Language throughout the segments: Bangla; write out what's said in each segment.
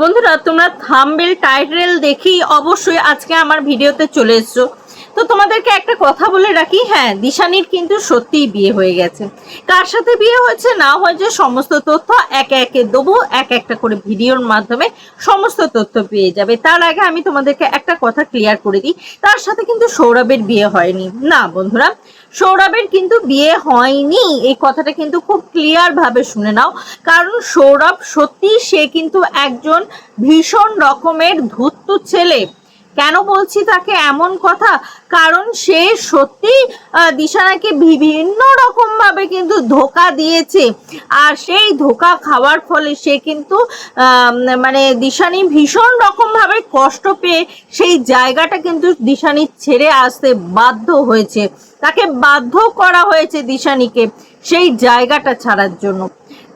বন্ধুরা, তোমরা থাম্বেল টাইটেল দেখেই অবশ্যই আজকে আমার ভিডিওতে চলে এসছো। তো তোমাদেরকে একটা কথা বলে রাখি হ্যাঁ দিশানির কিন্তু সত্যিই বিয়ে হয়ে গেছে। কার সাথে বিয়ে হয়েছে? না হয়েছে সমস্ত তথ্য একে একে দেবো, এক একটা করে ভিডিওর মাধ্যমে সমস্ত তথ্য পেয়ে যাবে। তার আগে আমি তোমাদেরকে একটা কথা ক্লিয়ার করে দিই, তার সাথে কিন্তু সৌরভের বিয়ে হয়নি। না, বন্ধুরা সৌরভের কিন্তু বিয়ে হয়নি। এই কথাটা কিন্তু খুব ক্লিয়ার ভাবে শুনে নাও। কারণ সৌরভ সত্যি সে কিন্তু একজন ভীষণ রকমের ধূর্ত ছেলে। কেন বলছি তাকে এমন কথা? কারণ সে সত্যি দিশানাকে বিভিন্ন রকম ভাবে কিন্তু ধোকা দিয়েছে। আর সেই ধোকা খাওয়ার ফলে সে কিন্তু মানে দিশানি ভীষণ রকম ভাবে কষ্ট পেয়ে সেই জায়গাটা কিন্তু দিশানি ছেড়ে আসতে বাধ্য হয়েছে। তাকে বাধ্য করা হয়েছে দিশানিকে সেই জায়গাটা ছাড়ার জন্য।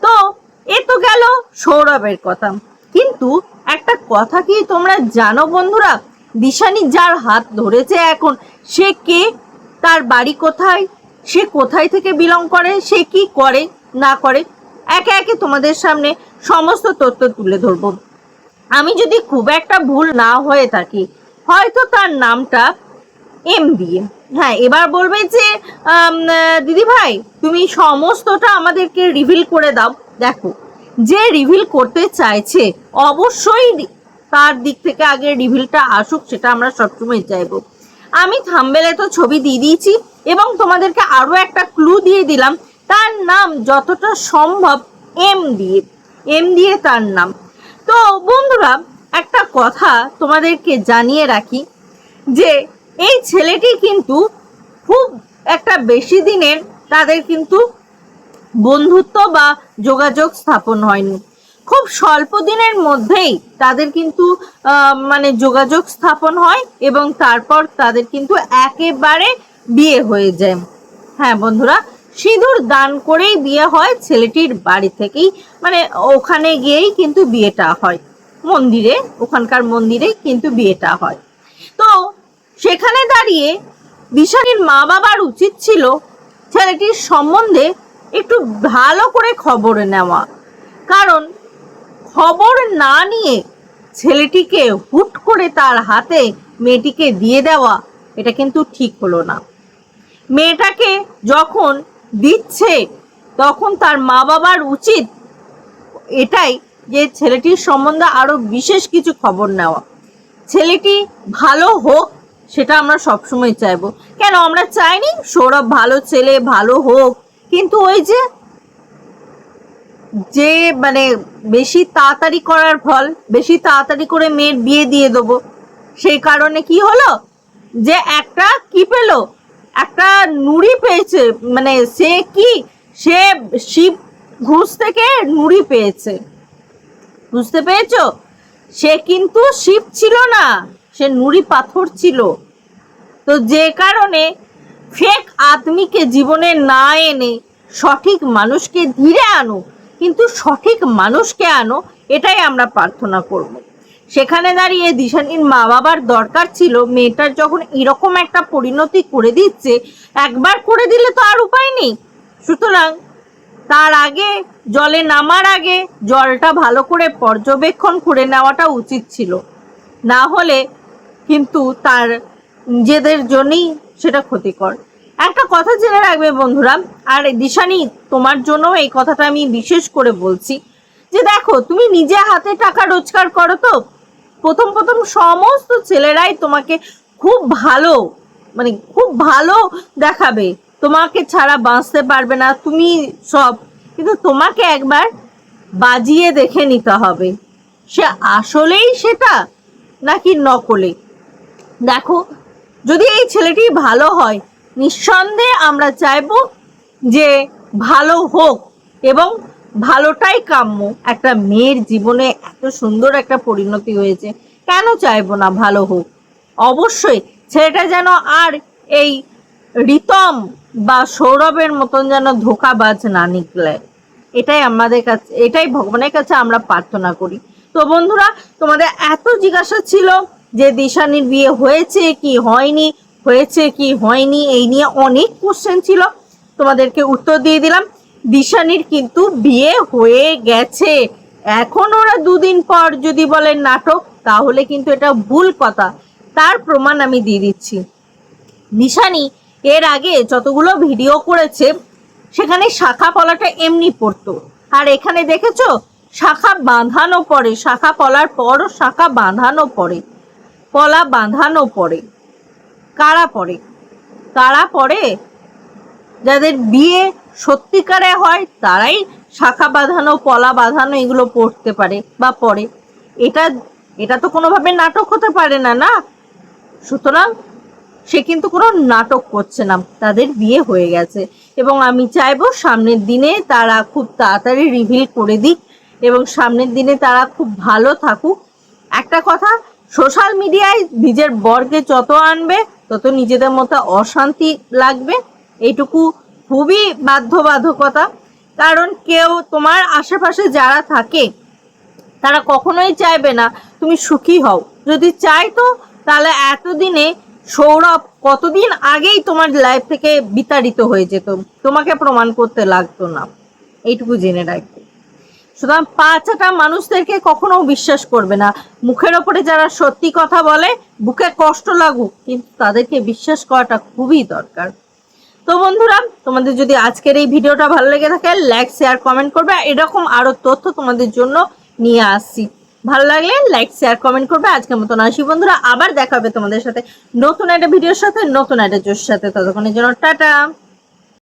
তো, এ তো গেল সৌরভের কথা। কিন্তু একটা কথা কি তোমরা জানো বন্ধুরা? দিশানি যার হাত ধরেছে এখন, সে কে? তার বাড়ি কোথায়? সে কোথায় থেকে বিলং করে? সে কি করে? না করে? একে একে তোমাদের সামনে সমস্ত তথ্য তুলে ধরবো। আমি যদি খুব একটা ভুল না হয়ে থাকি, হয়তো তার নামটা এম দিয়ে হ্যাঁ এবার বলবে যে দিদি ভাই, তুমি সমস্তটা আমাদেরকে রিভিল করে দাও। দেখো, যে রিভিল করতে চাইছে, অবশ্যই তার দিক থেকে আগে রিভিলটা আসুক, সেটা আমরা সবসময় চাইব। আমি থাম্বেলে তো ছবি দিয়ে দিয়েছি এবং তোমাদেরকে আরও একটা ক্লু দিয়ে দিলাম। তার নাম যতটা সম্ভব এম দিয়ে এম দিয়ে তার নাম। তো বন্ধুরা, একটা কথা তোমাদেরকে জানিয়ে রাখি যে এই ছেলেটি কিন্তু খুব একটা বেশি দিনের তাদের কিন্তু বন্ধুত্ব বা যোগাযোগ স্থাপন হয়নি। খুব স্বল্প দিনের মধ্যেই তাদের কিন্তু মানে যোগাযোগ স্থাপন হয় এবং তারপর তাদের কিন্তু একেবারে বিয়ে হয়ে যায়। হ্যাঁ বন্ধুরা, সিঁদুর দান করেই বিয়ে হয় ছেলেটির বাড়ি থেকেই মানে ওখানে গিয়েই কিন্তু বিয়েটা হয়। মন্দিরে, ওখানকার মন্দিরেই কিন্তু বিয়েটা হয়। তো সেখানে দাঁড়িয়ে দিশানির মা বাবার উচিত ছিল ছেলেটির সম্বন্ধে একটু ভালো করে খবর নেওয়া। কারণ খবর না নিয়ে ছেলেটিকে হুট করে তার হাতে মেয়েটিকে দিয়ে দেওয়া, এটা কিন্তু ঠিক হলো না। মেয়েটাকে যখন দিচ্ছে, তখন তার মা বাবার উচিত এটাই যে ছেলেটির সম্বন্ধে আরও বিশেষ কিছু খবর নেওয়া। ছেলেটি ভালো হোক, সেটা আমরা সবসময় চাইব। কেন? আমরা চাইনি সৌরভ ভালো ছেলে, ভালো হোক, কিন্তু ওই যে যে মানে বেশি তাড়াতাড়ি করার ফল, বেশি তাড়াতাড়ি করে মেয়ের বিয়ে দিয়ে দেবো, সেই কারণে কি হলো? যে একটা কি পেল? একটা নুড়ি পেয়েছে মানে সে কি? সে শিব ঘুষ থেকে নুড়ি পেয়েছে। বুঝতে পেরেছ? সে কিন্তু শিব ছিল না, সে নুড়ি পাথর ছিল। তো যে কারণে ফেক আদমিকে জীবনে না এনে সঠিক মানুষকে ধীরে আনো কিন্তু সঠিক মানুষকে আনো, এটাই আমরা প্রার্থনা করব। সেখানে দাঁড়িয়ে দিশানির মা বাবার দরকার ছিল মেয়েটার যখন এরকম একটা পরিণতি করে দিচ্ছে, একবার করে দিলে তো আর উপায় নেই। সুতরাং তার আগে, জলে নামার আগে জলটা ভালো করে পর্যবেক্ষণ করে নেওয়াটা উচিত ছিল। না হলে কিন্তু তার নিজেদের জন্যই সেটা ক্ষতিকর। একটা কথা জেনে রাখবে বন্ধুরা, আর দিশানি, তোমার জন্য এই কথাটা আমি বিশেষ করে বলছি, যে দেখো, তুমি নিজে হাতে টাকা রোজগার করো তো, প্রথম প্রথম সমস্ত ছেলেরাই তোমাকে খুব ভালো মানে খুব ভালো দেখাবে, তোমাকে ছাড়া বাঁচতে পারবে না, তুমি সব, কিন্তু তোমাকে একবার বাজিয়ে দেখে নিতে হবে, সে আসলেই সেটা, নাকি নকলে? দেখো, যদি এই ছেলেটি ভালো হয় নিঃসন্দেহে আমরা চাইব যে ভালো হোক এবং ভালোটাই কাম্য। একটা মেয়ের জীবনে এত সুন্দর একটা পরিণতি হয়েছে, কেন চাইব না ভালো হোক? অবশ্যই ছেলেটা যেন আর এই রিতম বা সৌরভের মতন যেন ধোকাবাজ না নিকলে। এটাই আমাদের কাছে, এটাই ভগবানের কাছে আমরা প্রার্থনা করি। তো বন্ধুরা, তোমাদের এত জিজ্ঞাসা ছিল যে দিশানির বিয়ে হয়েছে কি হয়নি? হয়েছে কি হয়নি, এই নিয়ে অনেক কোশ্চেন ছিল। তোমাদেরকে উত্তর দিয়ে দিলাম। দিশানির কিন্তু বিয়ে হয়ে গেছে। এখন ওরা দুদিন পর যদি বলে নাটক, তাহলে কিন্তু এটা ভুল কথা। তার প্রমাণ আমি দিয়ে দিচ্ছি। নিশানি এর আগে যতগুলো ভিডিও করেছে, সেখানে শাখা পলাটা এমনি পড়তো। আর এখানে দেখেছ? শাখা বাঁধানো পড়ে, শাখা পলার পর শাখা বাঁধানো পড়ে। পলা বাঁধানো পড়ে। কারা পড়ে? কারা পড়ে? যাদের বিয়ে সত্যিকারে হয়, তারাই শাখা বাঁধানো, পলা বাঁধানো এগুলো পড়তে পারে বা পড়ে। এটা এটা তো কোনোভাবে নাটক হতে পারে না না? সুতরাং সে কিন্তু কোনো নাটক করছে না, তাদের বিয়ে হয়ে গেছে। এবং আমি চাইব সামনের দিনে তারা খুব তাড়াতাড়ি রিভিল করে দিক এবং সামনের দিনে তারা খুব ভালো থাকুক। একটা কথা সোশ্যাল মিডিয়ায় নিজের বরকে যত আনবে তত নিজেদের মতো অশান্তি লাগবে। এইটুকু খুবই বাধ্যবাধকতা। কারণ কেউ তোমার আশেপাশে যারা থাকে, তারা কখনোই চাইবে না তুমি সুখী হও। যদি চাই তো তাহলে এতদিনে সৌরভ কতদিন আগেই তোমার লাইফ থেকে বিতাড়িত হয়ে যেত। তোমাকে প্রমাণ করতে লাগতো না। এইটুকু জেনে রাখবে। সুতরাং পাঁচাটা মানুষদেরকে কখনো বিশ্বাস করবে না। মুখের ওপরে যারা সত্যি কথা বলে, বুকে কষ্ট লাগুক, কিন্তু তাদেরকে বিশ্বাস করাটা খুবই দরকার। তো বন্ধুরা, তোমাদের যদি আজকের এই ভিডিওটা ভালো লেগে থাকে লাইক শেয়ার কমেন্ট করবে। এরকম আরও তথ্য তোমাদের জন্য নিয়ে আসছি। ভালো লাগলে লাইক শেয়ার কমেন্ট করবে। আজকের মতন আসি বন্ধুরা, আবার দেখা হবে তোমাদের সাথে নতুন একটা ভিডিওর সাথে, নতুন একটা জোর সাথে। ততক্ষণের জন্য টাটা।